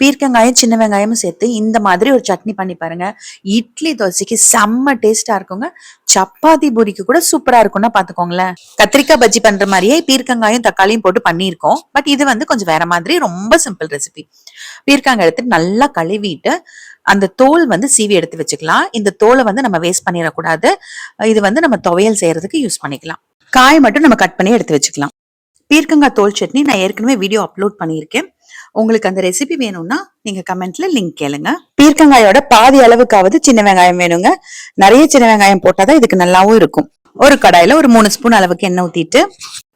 பீர்க்கங்காயம் சின்ன வெங்காயமும் சேர்த்து இந்த மாதிரி ஒரு சட்னி பண்ணி பாருங்க. இட்லி தோசைக்கு செம்ம டேஸ்டா இருக்குங்க. சப்பாத்தி பூரிக்கு கூட சூப்பரா இருக்கும்னா பாத்துக்கோங்களேன். கத்திரிக்காய் பஜ்ஜி பண்ற மாதிரியே பீர்க்கங்காயும் தக்காளியும் போட்டு பண்ணியிருக்கோம். பட் இது வந்து கொஞ்சம் வேற மாதிரி ரொம்ப சிம்பிள் ரெசிபி. பீர்க்கங்காய் எடுத்து நல்லா கழுவிட்டு அந்த தோல் வந்து சீவி எடுத்து வச்சுக்கலாம். இந்த தோலை வந்து நம்ம வேஸ்ட் பண்ணிடக்கூடாது. இது வந்து நம்ம துவையல் செய்யறதுக்கு யூஸ் பண்ணிக்கலாம். காய் மட்டும் நம்ம கட் பண்ணி எடுத்து வச்சுக்கலாம். பீர்க்கங்காய் தோல் சட்னி நான் ஏற்கனவே வீடியோ அப்லோட் பண்ணியிருக்கேன். உங்களுக்கு அந்த ரெசிபி வேணும்னா நீங்க கமெண்ட்ல லிங்க் கேளுங்க. பீர்க்கங்காயோட பாதி அளவுக்காவது சின்ன வெங்காயம் வேணுங்க. நிறைய சின்ன வெங்காயம் போட்டாதான் இதுக்கு நல்லாவும் இருக்கும். ஒரு கடாயில ஒரு மூணு ஸ்பூன் அளவுக்கு எண்ணெய் ஊத்திட்டு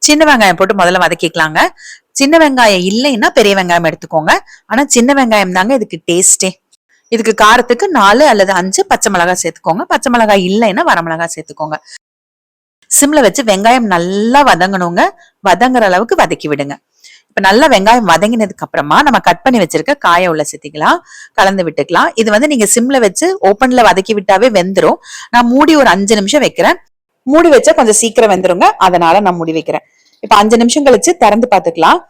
சின்ன வெங்காயம் போட்டு முதல்ல வதக்கிக்கலாங்க. சின்ன வெங்காயம் இல்லைன்னா பெரிய வெங்காயம் எடுத்துக்கோங்க. ஆனா சின்ன வெங்காயம் தாங்க இதுக்கு டேஸ்டே இதுக்கு காரத்துக்கு நாலு அல்லது அஞ்சு பச்சை மிளகாய் சேர்த்துக்கோங்க. பச்சை மிளகாய் இல்லைன்னா வரமிளகாய் சேர்த்துக்கோங்க. சிம்ல வச்சு வெங்காயம் நல்லா வதங்கணுங்க. வதங்குற அளவுக்கு வதக்கி விடுங்க. இப்ப நல்லா வெங்காயம் வதங்கினதுக்கு அப்புறமா நம்ம கட் பண்ணி வச்சிருக்க காய உள்ள சேர்த்திக்கலாம் கலந்து விட்டுக்கலாம். இது வந்து நீங்க சிம்ல வச்சு ஓப்பன்ல வதக்கி விட்டாவே வெந்துரும். நான் மூடி ஒரு அஞ்சு நிமிஷம் வைக்கிறேன். மூடி வச்சா கொஞ்சம் சீக்கிரம் வெந்துருங்க. அதனால நான் மூடி வைக்கிறேன். இப்ப அஞ்சு நிமிஷம் கழிச்சு திறந்து பாத்துக்கலாம்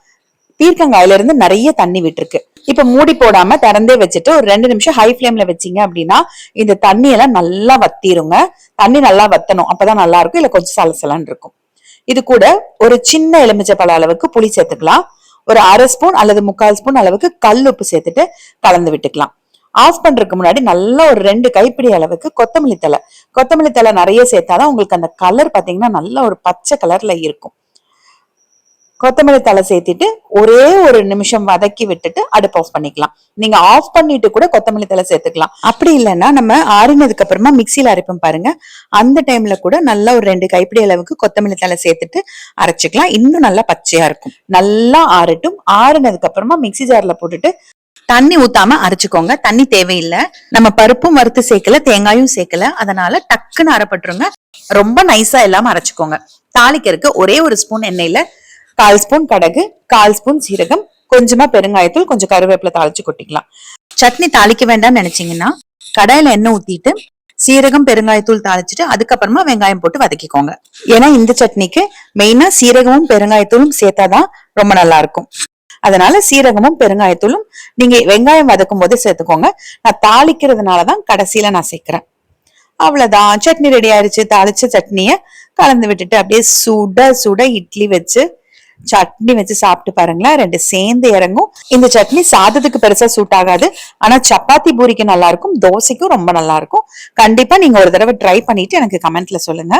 பீர்க்கங்காயில இருந்து நிறைய தண்ணி விட்டுருக்கு. இப்ப மூடி போடாம திறந்தே வச்சுட்டு ஒரு ரெண்டு நிமிஷம் ஹை ஃபிளேம்ல வச்சீங்க அப்படின்னா இந்த தண்ணி எல்லாம் நல்லா வத்திருங்க. தண்ணி நல்லா வத்தணும். அப்பதான் நல்லா இருக்கும். இல்ல கொஞ்சம் சலசலன்னு இருக்கும். இது கூட ஒரு சின்ன எலுமிச்சப்பழ அளவுக்கு புளி சேர்த்துக்கலாம். ஒரு அரை ஸ்பூன் அல்லது முக்கால் ஸ்பூன் அளவுக்கு கல் உப்பு சேர்த்துட்டு கலந்து விட்டுக்கலாம். ஆஃப் பண்றதுக்கு முன்னாடி நல்லா ஒரு ரெண்டு கைப்பிடி அளவுக்கு கொத்தமல்லி தலை கொத்தமல்லி தலை நிறைய சேர்த்தாதான் உங்களுக்கு அந்த கலர் பார்த்தீங்கன்னா நல்ல ஒரு பச்சை கலர்ல இருக்கும். கொத்தமல்லி தலை சேர்த்துட்டு ஒரே ஒரு நிமிஷம் வதக்கி விட்டுட்டு அடுப்பு ஆஃப் பண்ணிக்கலாம். நீங்க ஆஃப் பண்ணிட்டு கூட கொத்தமல்லி தலை சேர்த்துக்கலாம். அப்படி இல்லைன்னா நம்ம ஆறினதுக்கு அப்புறமா மிக்சியில அரைப்போம் பாருங்க. அந்த டைம்ல கூட நல்லா ஒரு ரெண்டு கைப்பிடி அளவுக்கு கொத்தமல்லி தலை சேர்த்துட்டு அரைச்சிக்கலாம். இன்னும் நல்லா பச்சையா இருக்கும். நல்லா ஆறட்டும். ஆறினதுக்கு அப்புறமா மிக்சி ஜார்ல போட்டுட்டு தண்ணி ஊத்தாம அரைச்சுக்கோங்க. தண்ணி தேவையில்லை. நம்ம பருப்பும் வறுத்து சேர்க்கல தேங்காயும் சேர்க்கல. அதனால டக்குன்னு அரைப்பட்டுருங்க. ரொம்ப நைஸா இல்லாம அரைச்சுக்கோங்க. தாளிக்கிறதுக்கு ஒரே ஒரு ஸ்பூன் எண்ணெயில கால் ஸ்பூன் கடகு கால் ஸ்பூன் சீரகம் கொஞ்சமா பெருங்காயத்தூள் கொஞ்சம் கருவேப்பிலை தாளிச்சு கொட்டிக்கலாம். சட்னி தாளிக்க வேண்டாம்னு நினைச்சீங்கன்னா கடாயில எண்ணெய் ஊத்திட்டு சீரகம் பெருங்காயத்தூள் தாளிச்சுட்டு அதுக்கப்புறமா வெங்காயம் போட்டு வதக்கிக்கோங்க. ஏன்னா இந்த சட்னிக்கு மெயினா சீரகமும் பெருங்காயத்தூளும் சேர்த்தாதான் ரொம்ப நல்லா இருக்கும் அதனால சீரகமும் பெருங்காயத்தூளும் நீங்க வெங்காயம் வதக்கும் போது சேர்த்துக்கோங்க. நான் தாளிக்கிறதுனாலதான் கடைசியில நான் சேர்க்கிறேன். அவ்வளவுதான். சட்னி ரெடி ஆயிடுச்சு. தாளிச்ச சட்னிய கலந்து விட்டுட்டு அப்படியே சுட சுட இட்லி வச்சு சட்னி வச்சு சாப்பிட்டு பாருங்களேன் ரெண்டு சேர்ந்து இறங்கும். இந்த சட்னி சாதத்துக்கு பெருசா சூட் ஆகாது. ஆனா சப்பாத்தி பூரிக்கு நல்லா இருக்கும் தோசைக்கும் ரொம்ப நல்லா இருக்கும். கண்டிப்பா நீங்க ஒரு தடவை ட்ரை பண்ணிட்டு எனக்கு கமெண்ட்ல சொல்லுங்க.